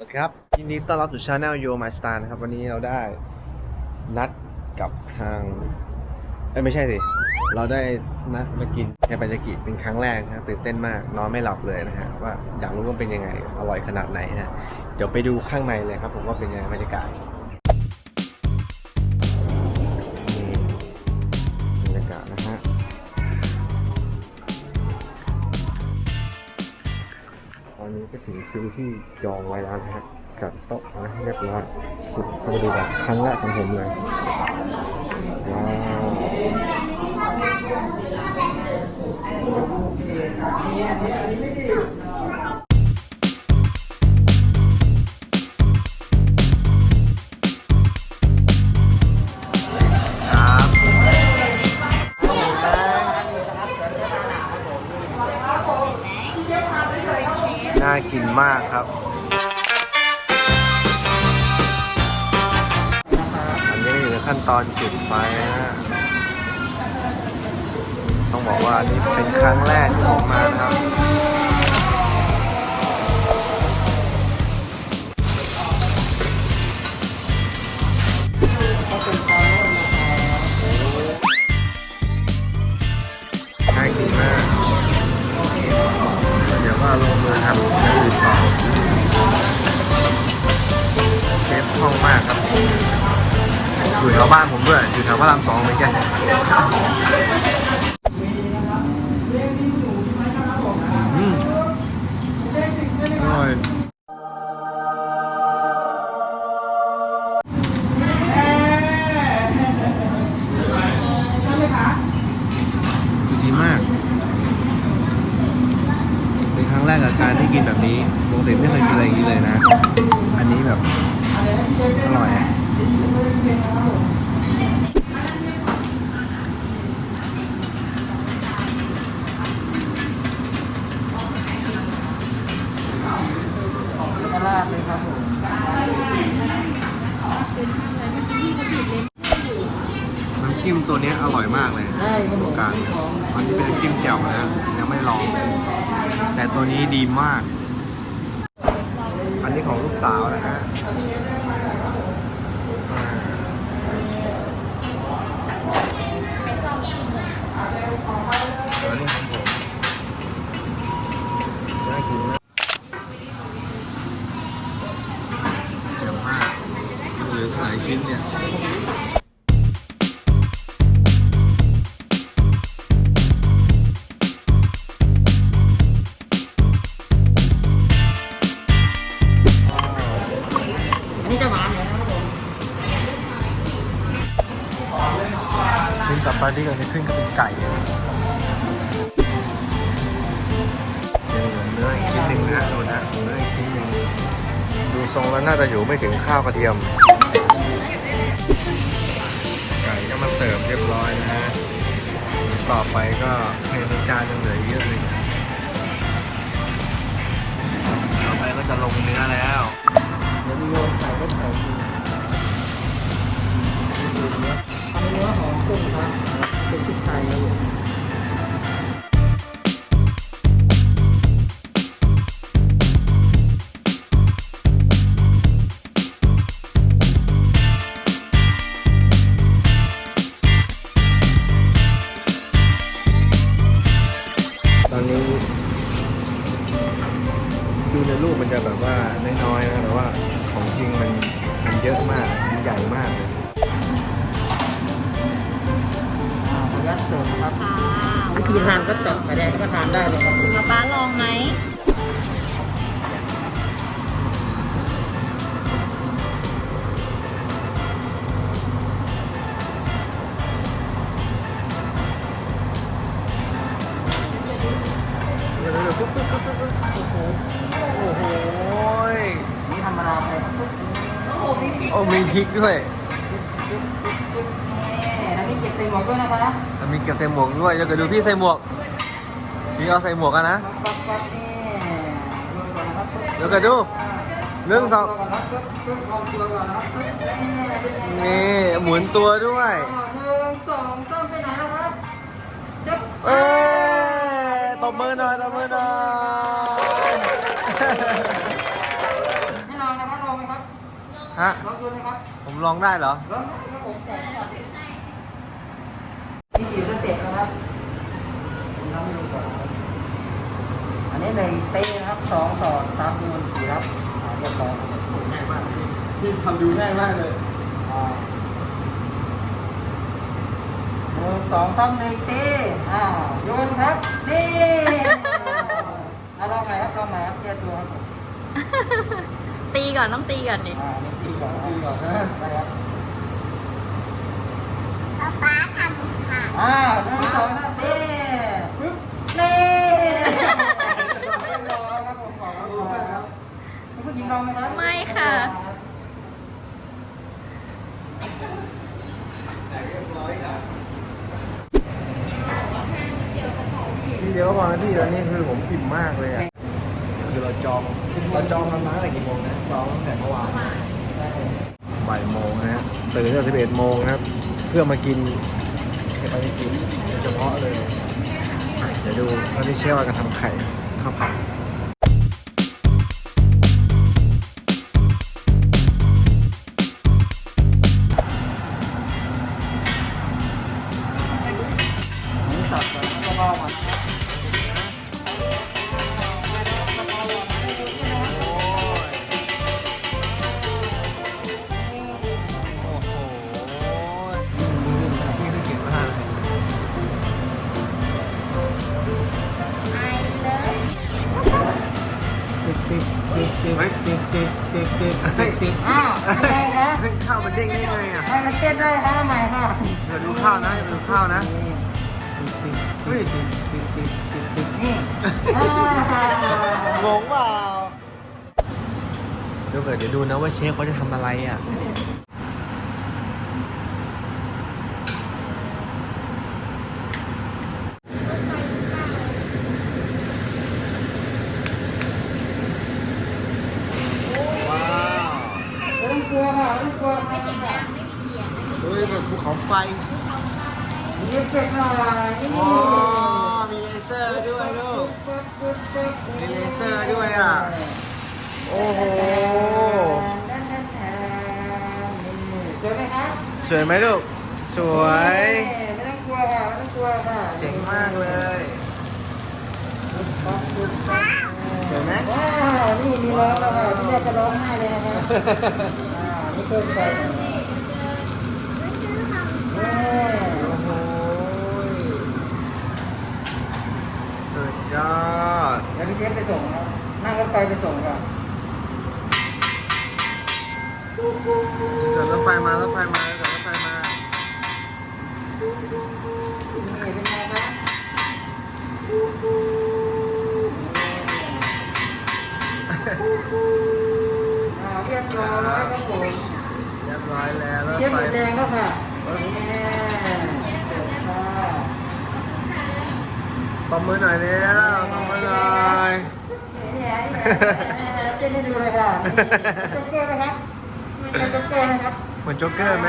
สวัสดีครับ ยินดีต้อนรับสู่ช anel Yo My Star นะครับ วันนี้เราได้นัดกับทางเอ้ยไม่ใช่สิ เราได้นัดมากินแคปาจากิเป็นครั้งแรกนะตื่นเต้นมากนอนไม่หลับเลยนะฮะว่าอยากรู้ว่าเป็นยังไง อร่อยขนาดไหนนะเดี๋ยวไปดูข้างในเลยครับ ผมว่าเป็นยังไงบรรยากาศ นี้ก็ถึงคิวที่จองไว้แล้วนะฮะจัดโต๊ะนะเรียบร้อยสุดเข้าไปดูแบบครั้งแรกของผมเลยว้าว มากครับ อันนี้อยู่ในขั้นตอนจุดไฟนะฮะต้องบอกว่าอันนี้เป็นครั้งแรกที่ผมมาครับ ถวบ้านผมด้วย อยู่แถวพระรามสองเหมือนกันอืมอร่อยดีมาก เป็นครั้งแรกกับการที่กินแบบนี้ปกติไม่เคยกินอะไรอย่างนี้เลยนะ อันนี้แบบ อร่อยอะ กระลาดเลยครับผม น้ำจิ้ม ตัวเนี้ยอร่อยมากเลยได้ครับผตรมงกลางที่ของอันนี้เป็นน้ำจิ้มแจ่วนะยังไม่ลองเลยแต่ตัวนี้ดีมาก อันนี้ของลูกสาวนะฮะอ่าอันนี้ของผมน่ากินมากเยี่ยมมากเหลือหลายชิ้นเนี่ย นนี้จะหวานเหรอครับผมชิ้นต่อไปที่เราจะขึ้นก็เป็นไก่เนื้ออีกชิ้นหนึ่งนะดูนะเนื้ออีกชิ้นหนึ่งดูทรงแล้วน่าจะอยู่ไม่ถึงข้าวกระเทียม ไก่ก็มาเสิร์ฟเรียบร้อยนะฮะต่อไปก็เมนูจานยังเหลือเยอะเลยต่อไปก็จะลงเนื้อแล้ว อันเนื้อหอมกุ้งครับเป็นพริกไทยครับผมตอนนี้ดูในรูปมันจะแบบว่าน้อยๆนะแต่ว่าของจริงมันมันเยอะมาก มันใหญ่มากเลย อ่าขออนุญาตเสิร์ฟนะครับวิธีทานก็จับไข่แดงก็ทานได้เลยครับผมป๊าป๊าลองไหมเดี๋ยวๆปุ๊บปุ๊บปุ๊บปุ๊บปุ๊บโอ้โหโอ้โหนี่ธรรมดาไปครับปุ๊บโอ้โหมีพริกโอ้มีพริกด้วย แหม่แล้วนี่เก็บ ใส่หมวกด้วยนะคะแล้วมีเก็บใส่หมวกด้วยเดี๋ยวเกิดดูพี่ใส่หมวกพี่เอาใส่หมวกกันนะปั๊บปั๊บนี่โยนก่อนนะครับปุ๊บเดี๋ยวเกิดดูหนึ่งสองก่อนนะครับปุ๊บปุ๊บลองตัวก่อนนะครับปุ๊บนี่เป็นไงนี่หมุนตัวด้วยอ่าหนึ่งสองสามไปไหนแล้วครับจึ๊บเอ้ยตบมือหน่อยตบมือหน่อยให้ลองฮะลองดูนะครับผมลองได้เหรอลองดูครับผมแจกก่อน มีสี่สเต็ปนะครับผมทำให้ดูก่อนนะครับอันนี้หนึ่งตีนะครับสองสอดสามดูนสี่ครับอ่าเรียบร้อยครับง่ายมากพี่ทำดูง่ายมากเลยอ่าหนึ่งสองสามหนึ่งตีอ่าโยนครับนี่อ่าลองใหม่ครับลองใหม่ครับเทียบตัวครับผมตีก่อนต้องตีก่อนดิอ่านี่ตีก่อนดีก่อนนะได้ครับ ป๊าป๊าทำค่ะ อ่าหนึ่งสองสามตีปึ๊บนี่เรียบร้อยครับผมขอบคุณครับคุณผู้หญิงลองไหมครับไม่ค่ะทีเดียวก็พอนะพี่ตอนนี้คือผมอิ่มมากเลยอะคือเราจองเราจองมันมาตั้งแต่กี่โมงนะจองตั้งแต่เมื่อวานบ่ายโมงนะฮะตื่นตั้งแต่สิบเอ็ดโมงนะครับ เพื่อมากิน เก็บไปกินโดยเฉพาะเลยอะเดี๋ยวดูตอนนี้เชฟว่ากันทำไข่ข้าวผัด อ้าวเป็นไงคะเฮ้ยข้าวมันเด้งได้ไงอะให้มันเต้นได้ค่ะใหม่ค่ะเดี๋ยวดูข้าวนะเดี๋ยวดูข้าวนะเฮ้ยนี่อ่างงเปล่าเดี๋ยวเกิดเดี๋ยวดูนะว่าเชฟเขาจะทำอะไรอะ ไม่ต้องกลัวค่ะไม่ต้องกลัวค่ะเฮ้ยแบบภูเขาไฟนี่เสร็จหน่อยนี่อ๋อมีเลเซอร์ด้วยลูกมีเลเซอร์ด้วยอะ โอ้โหสวยไหมคะสวยไหมลูก สวย ไม่ต้องกลัวค่ะไม่ต้องกลัวค่ะ เจ๋งมากเลยสวยไหมว้าว นี่มีร้องแล้วค่ะที่แรกจะร้องไห้เลยนะคะอ่านี่ เพิ่มไปหน่อยโอ้โหสุดยอดเดี๋ยวพี่เจฟไปส่งครับนั่งรถไฟไปส่งก่อนเกิดรถไฟมารถไฟมารถไฟมา ตบมือหน่อยเร็วตบมือหน่อยนี่ไงเต้นให้ดูเลยค่ะนี่โจ๊กเกอร์นะครับเป็นโจ๊กเกอร์นะครับเหมือนโจ๊กเกอร์ไหม